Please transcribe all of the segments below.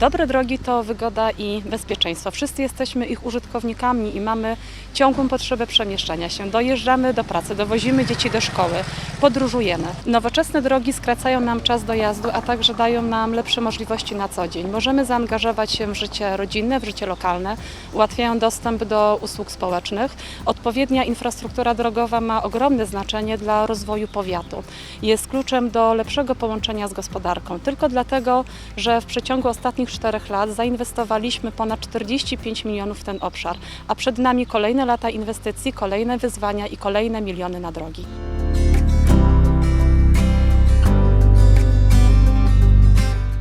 Dobre drogi to wygoda i bezpieczeństwo. Wszyscy jesteśmy ich użytkownikami i mamy ciągłą potrzebę przemieszczania się. Dojeżdżamy do pracy, dowozimy dzieci do szkoły, podróżujemy. Nowoczesne drogi skracają nam czas dojazdu, a także dają nam lepsze możliwości na co dzień. Możemy zaangażować się w życie rodzinne, w życie lokalne, ułatwiają dostęp do usług społecznych. Odpowiednia infrastruktura drogowa ma ogromne znaczenie dla rozwoju powiatu. Jest kluczem do lepszego połączenia z gospodarką. Tylko dlatego, że w przeciągu ostatnich czterech lat zainwestowaliśmy ponad 45 milionów w ten obszar, a przed nami kolejne lata inwestycji, kolejne wyzwania i kolejne miliony na drogi.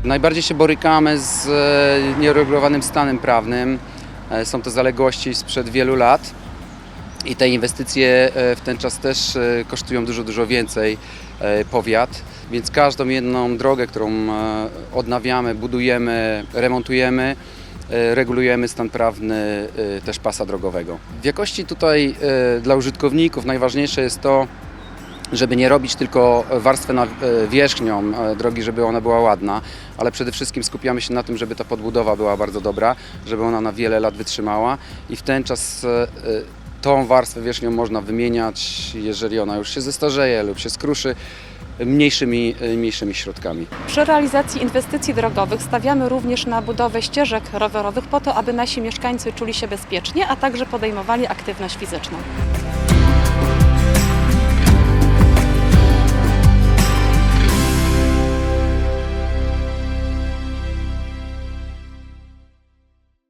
Najbardziej się borykamy z e, nieuregulowanym stanem prawnym. E, Są to zaległości sprzed wielu lat i te inwestycje e, w ten czas też kosztują dużo, dużo więcej powiat, więc każdą jedną drogę, którą odnawiamy, budujemy, remontujemy, regulujemy stan prawny też pasa drogowego. W jakości tutaj dla użytkowników najważniejsze jest to, żeby nie robić tylko warstwę na, e, wierzchnią e, drogi, żeby ona była ładna, ale przede wszystkim skupiamy się na tym, żeby ta podbudowa była bardzo dobra, żeby ona na wiele lat wytrzymała i w ten czas e, tą warstwę wierzchnią można wymieniać, jeżeli ona już się zestarzeje lub się skruszy, mniejszymi, mniejszymi środkami. Przy realizacji inwestycji drogowych stawiamy również na budowę ścieżek rowerowych po to, aby nasi mieszkańcy czuli się bezpiecznie, a także podejmowali aktywność fizyczną.